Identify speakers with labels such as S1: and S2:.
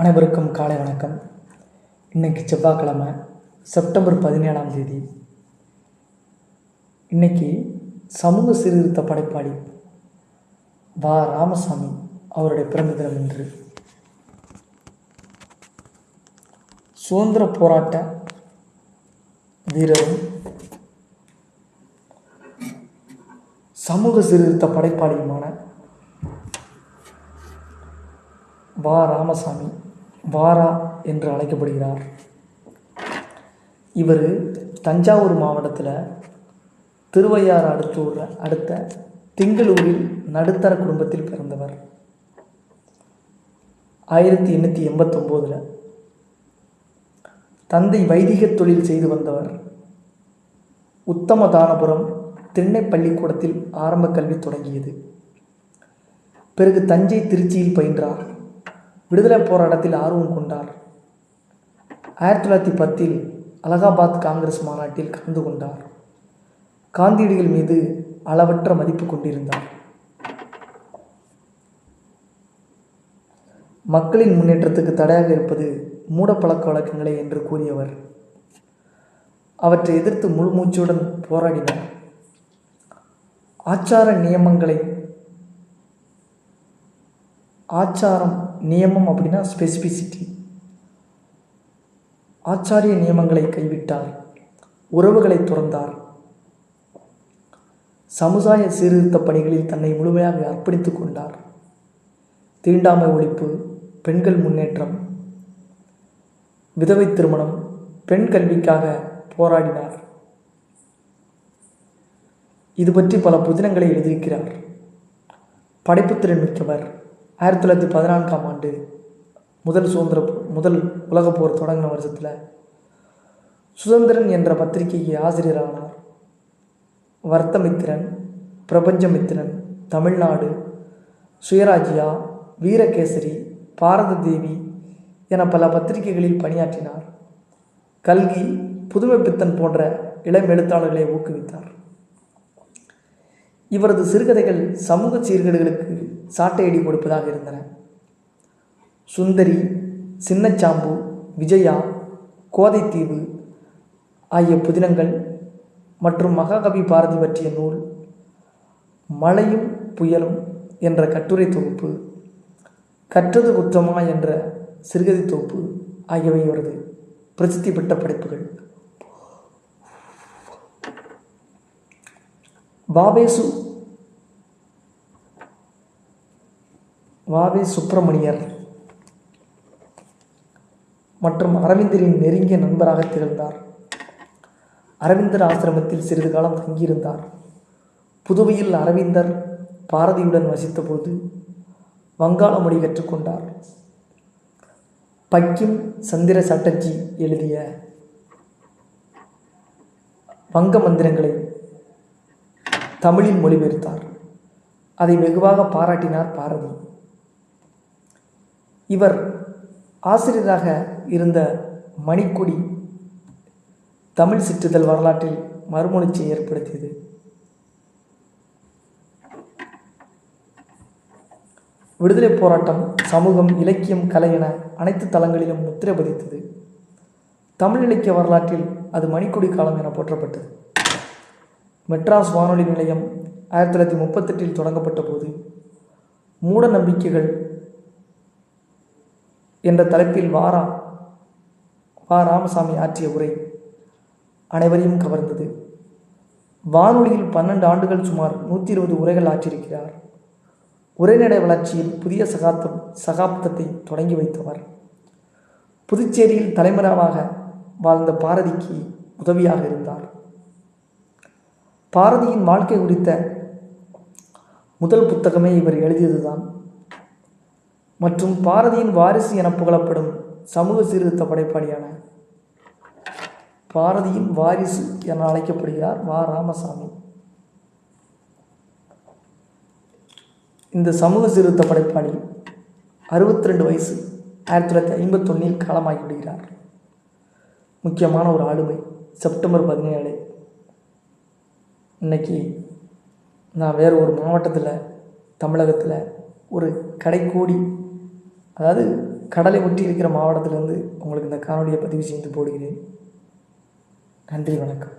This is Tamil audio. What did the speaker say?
S1: அனைவருக்கும் காலை வணக்கம். இன்னைக்கு செவ்வாய்க்கிழமை செப்டம்பர் பதினேழாம் தேதி. இன்னைக்கு சமூக சீர்திருத்த படைப்பாளி வா ராமசாமி அவருடைய பிறந்த தினம் இன்று. சுதந்திர போராட்ட வீரரும் சமூக சீர்திருத்த படைப்பாளியுமான வா ராமசாமி வாரா என்று அழைக்கப்படுகிறார். இவர் தஞ்சாவூர் மாவட்டத்தில் திருவையாறு அடுத்தூர் அடுத்த திங்களூரில் நடுத்தர குடும்பத்தில் பிறந்தவர். ஆயிரத்தி எண்ணூற்றி எண்பத்தொம்போதில் தந்தை வைதிக தொழில் செய்து வந்தவர். உத்தமதானபுரம் திண்ணை பள்ளிக்கூடத்தில் ஆரம்ப கல்வி தொடங்கியது. பிறகு தஞ்சை திருச்சியில் பயின்றார். விடுதலை போராட்டத்தில் ஆர்வம் கொண்டார். ஆயிரத்தி தொள்ளாயிரத்தி பத்தில் அலகாபாத் காங்கிரஸ் மாநாட்டில் கலந்து கொண்டார். காந்தியடிகள் மீது அளவற்ற மதிப்பு கொண்டிருந்தார். மக்களின் முன்னேற்றத்துக்கு தடையாக இருப்பது மூடப்பழக்க வழக்கங்களே என்று கூறியவர். அவற்றை எதிர்த்து முழுமூச்சுடன் போராடினார். ஆச்சார நியமங்களை ஆச்சாரம் நியமம் அப்படின்னா ஸ்பெசிபிசிட்டி ஆச்சாரிய நியமங்களை கைவிட்டார். உறவுகளை துறந்தார். சமுதாய சீர்திருத்த பணிகளில் தன்னை முழுமையாக அர்ப்பணித்துக் கொண்டார். தீண்டாமை ஒழிப்பு பெண்கள் முன்னேற்றம். விதவை திருமணம் பெண் கல்விக்காக போராடினார். இது பற்றி பல புதினங்களை எழுதியிருக்கிறார். படைப்புத்திறன் மிக்கவர். ஆயிரத்தி தொள்ளாயிரத்தி பதினான்காம் ஆண்டு முதல் சுதந்திர முதல் உலகப் போர் தொடங்கின வருஷத்தில் சுதந்திரன் என்ற பத்திரிகைக்கு ஆசிரியரானார். வர்த்தமித்திரன் பிரபஞ்சமித்திரன் தமிழ்நாடு சுயராஜ்யா வீரகேசரி பாரத தேவி என பல பத்திரிகைகளில் பணியாற்றினார். கல்கி புதுமைப்பித்தன் போன்ற இளம் எழுத்தாளர்களை ஊக்குவித்தார். இவரது சிறுகதைகள் சமூக சீர்கேடுகளுக்கு சாட்டையடி கொடுப்பதாக இருந்தன. சுந்தரி சின்னச்சாம்பு விஜயா கோதைத்தீவு ஆகிய புதினங்கள் மற்றும் மகாகவி பாரதி பற்றிய நூல் மழையும் புயலும் என்ற கட்டுரை தொகுப்பு கற்றது குற்றமா என்ற சிறுகதை தொகுப்பு ஆகியவை இவரது பிரசித்தி பெற்ற படைப்புகள். பாவேசு வாவி சுப்பிரமணியர் மற்றும் அரவிந்தரின் நெருங்கிய நண்பராக திகழ்ந்தார். அரவிந்தர் ஆசிரமத்தில் சிறிது காலம் தங்கியிருந்தார். புதுவையில் அரவிந்தர் பாரதியுடன் வசித்தபோது வங்காள மொழி கற்றுக்கொண்டார். பக்கிம் சந்திர சட்டர்ஜி எழுதிய வங்க மந்திரங்களை தமிழில் மொழிபெயர்த்தார். அதை வெகுவாக பாராட்டினார் பாரதி. இவர் ஆசிரியராக இருந்த மணிக்கொடி தமிழ் சிற்றிதழ் வரலாற்றில் மறுமலர்ச்சியை ஏற்படுத்தியது. விடுதலை போராட்டம் சமூகம் இலக்கியம் கலை என அனைத்து தளங்களிலும் முத்திரை பதித்தது. தமிழ் இலக்கிய வரலாற்றில் அது மணிக்கொடி காலம் என போற்றப்பட்டது. மெட்ராஸ் வானொலி நிலையம் ஆயிரத்தி தொள்ளாயிரத்தி முப்பத்தெட்டில் தொடங்கப்பட்ட போது மூட நம்பிக்கைகள் என்ற தலைப்பில் வாரா வா ராமசாமி ஆற்றிய உரை அனைவரையும் கவர்ந்தது. வானொலியில் பன்னெண்டு ஆண்டுகள் சுமார் நூற்றி இருபது உரைகள் ஆற்றியிருக்கிறார் உரைநடை வளர்ச்சியில் புதிய சகாப்தம் சகாப்தத்தை தொடங்கி வைத்தவர். புதுச்சேரியில் தலைமறைவாக வாழ்ந்த பாரதிக்கு உதவியாக இருந்தார். பாரதியின் வாழ்க்கை குறித்த முதல் புத்தகமே இவர் எழுதியதுதான். மற்றும் பாரதியின் வாரிசு என புகழப்படும் சமூக சீர்திருத்த படைப்பாளியான பாரதியின் வாரிசு என அழைக்கப்படுகிறார் வா ராமசாமி. இந்த சமூக சீர்திருத்த படைப்பாளி அறுபத்தி ரெண்டு வயசு ஆயிரத்தி தொள்ளாயிரத்தி ஐம்பத்தொன்னில் காலமாகி விடுகிறார் முக்கியமான ஒரு ஆளுமை செப்டம்பர் பதினேழு. இன்னைக்கு நான் வேறு ஒரு மாவட்டத்தில் தமிழகத்தில் ஒரு கடைக்கோடி அதாவது கடலை ஒட்டி இருக்கிற மாவட்டத்திலிருந்து உங்களுக்கு இந்த காணொலியை பதிவு செய்து போடுகிறேன். நன்றி வணக்கம்.